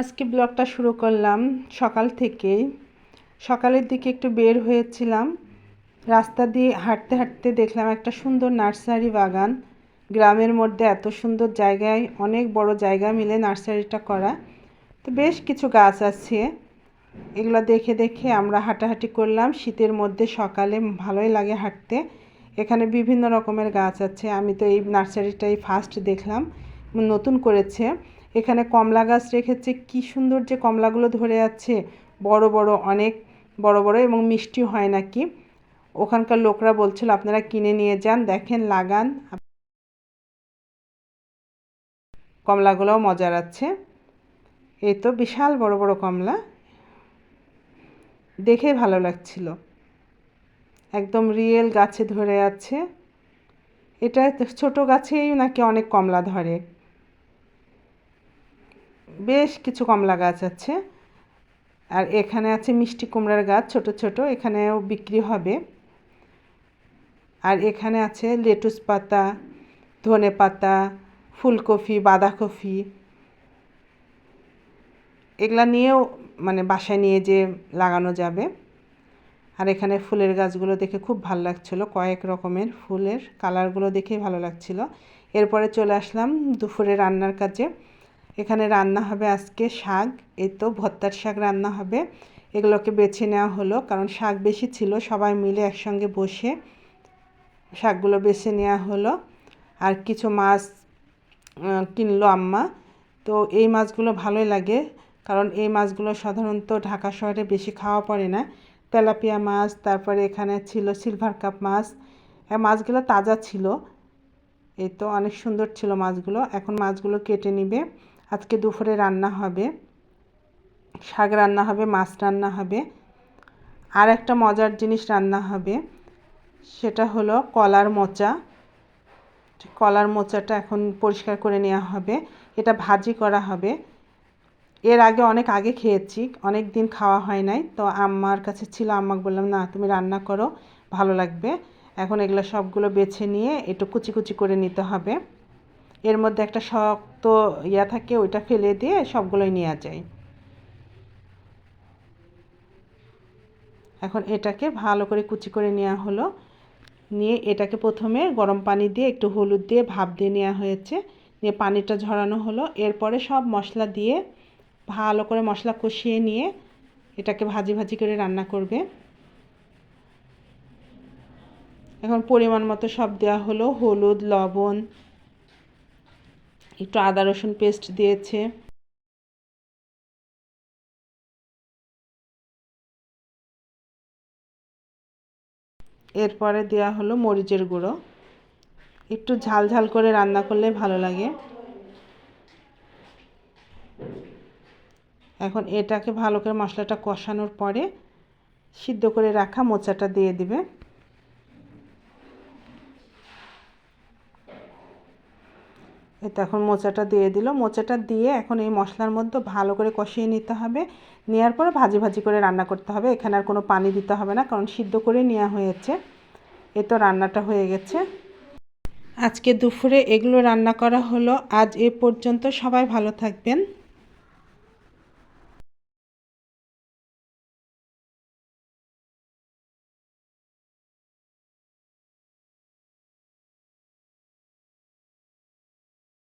আজকে ব্লগটা শুরু করলাম সকাল থেকেই সকালের দিকে একটু বের হয়েছিলাম। রাস্তা দিয়ে হাঁটতে হাঁটতে দেখলাম একটা সুন্দর নার্সারি বাগান। গ্রামের মধ্যে এত সুন্দর জায়গায় অনেক বড় জায়গা মিলে নার্সারিটা করা। তো বেশ কিছু গাছ আছে। এগুলো দেখে দেখে আমরা হাঁটাহাঁটি করলাম। শীতের মধ্যে সকালে ভালোই লাগে হাঁটতে। এখানে বিভিন্ন রকমের গাছ আছে। আমি তো এই নার্সারিটাই ফার্স্ট দেখলাম। নতুন করেছে। এখানে কমলা গাছ রেখেছে। কি সুন্দর যে কমলাগুলো ধরে আছে। বড় বড়, অনেক বড় বড় এবং মিষ্টি হয় নাকি? ওখানকার লোকরা বলছিল, আপনারা কিনে নিয়ে যান, দেখেন, লাগান। কমলাগুলোও মজার আছে। এই তো বিশাল বড় বড় কমলা। দেখে ভালো লাগছিল। একদম রিয়েল গাছে ধরে আছে। এটা ছোট গাছেই নাকি অনেক কমলা ধরে? বেশ কিছু কমলা গাছ আছে। আর এখানে আছে মিষ্টি কুমড়ার গাছ, ছোট ছোট, এখানেও বিক্রি হবে। আর এখানে আছে লেটুস পাতা, ধনে পাতা, ফুলকপি, বাঁধাকপি। এগুলা নিয়েও মানে বাসায় নিয়ে যে লাগানো যাবে। আর এখানে ফুলের গাছগুলো দেখে খুব ভালো লাগছিল, কয়েক রকমের ফুলের কালারগুলো দেখেই ভালো লাগছিল। এরপরে চলে আসলাম দুপুরে রান্নার কাজে। এখানে রান্না হবে আজকে শাক এই তো ভত্তার শাক রান্না হবে। এগুলোকে বেছে নেওয়া হলো, কারণ শাক বেশি ছিল, সবাই মিলে একসঙ্গে বসে শাকগুলো বেছে নেওয়া হলো। আর কিছু মাছ কিনলো আম্মা। তো এই মাছগুলো ভালোই লাগে, কারণ এই মাছগুলো সাধারণত ঢাকা শহরে বেশি খাওয়া পড়ে না। তেলাপিয়া মাছ, তারপরে এখানে ছিল সিলভার কাপ মাছ। মাছগুলো তাজা ছিল এই তো অনেক সুন্দর ছিল মাছগুলো। এখন মাছগুলো কেটে নিবে। আজকে দুপুরে রান্না হবে। শাক রান্না হবে, মাছ রান্না হবে। আর একটা মজার জিনিস রান্না হবে, সেটা হলো কলার মোচা। কলার মোচাটা এখন পরিষ্কার করে নেওয়া হবে। এটা ভাজি করা হবে। এর আগে অনেক আগে খেয়েছি, অনেক দিন খাওয়া হয় নাই। তো আম্মার কাছে ছিল, আম্মাকে বললাম, না, তুমি রান্না করো, ভালো লাগবে। এখন এগুলো সবগুলো বেছে নিয়ে একটু কুচি কুচি করে নিতে হবে। এর মধ্যে একটা শক্ত ইয়া থাকে, ওইটা ফেলে দিয়ে সবগুলোই নেওয়া যায়। এখন এটাকে ভালো করে কুচি করে নেওয়া হলো। নিয়ে এটাকে প্রথমে গরম পানি দিয়ে একটু হলুদ দিয়ে ভাপ দিয়ে নেওয়া হয়েছে। নিয়ে পানিটা ঝরানো হলো। এরপরে সব মশলা দিয়ে ভালো করে মশলা কষিয়ে নিয়ে এটাকে ভাজি ভাজি করে রান্না করবে। এখন পরিমাণ মতো সব দেওয়া হলো। হলুদ, লবণ একটু আদা রসুন পেস্ট দিয়েছে। এরপরে দেওয়া হলো মরিচের গুঁড়ো। একটু ঝাল ঝাল করে রান্না করলে ভালো লাগে। এখন এটাকে ভালো করে মশলাটা কষানোর পরে সিদ্ধ করে রাখা মোচাটা দিয়ে দিবে। এই এখন মোচাটা দিয়ে দিল। মোচাটা দিয়ে এখন এই মশলার মধ্যে ভালো করে কষিয়ে নিতে হবে। নেওয়ার পরে ভাজি ভাজি করে রান্না করতে হবে। এখানে আর কোনো পানি দিতে হবে না, কারণ সিদ্ধ করে নেওয়া হয়েছে। এ তো রান্নাটা হয়ে গেছে। আজকে দুপুরে এগুলো রান্না করা হলো। আজ এ পর্যন্ত সবাই ভালো থাকবেন।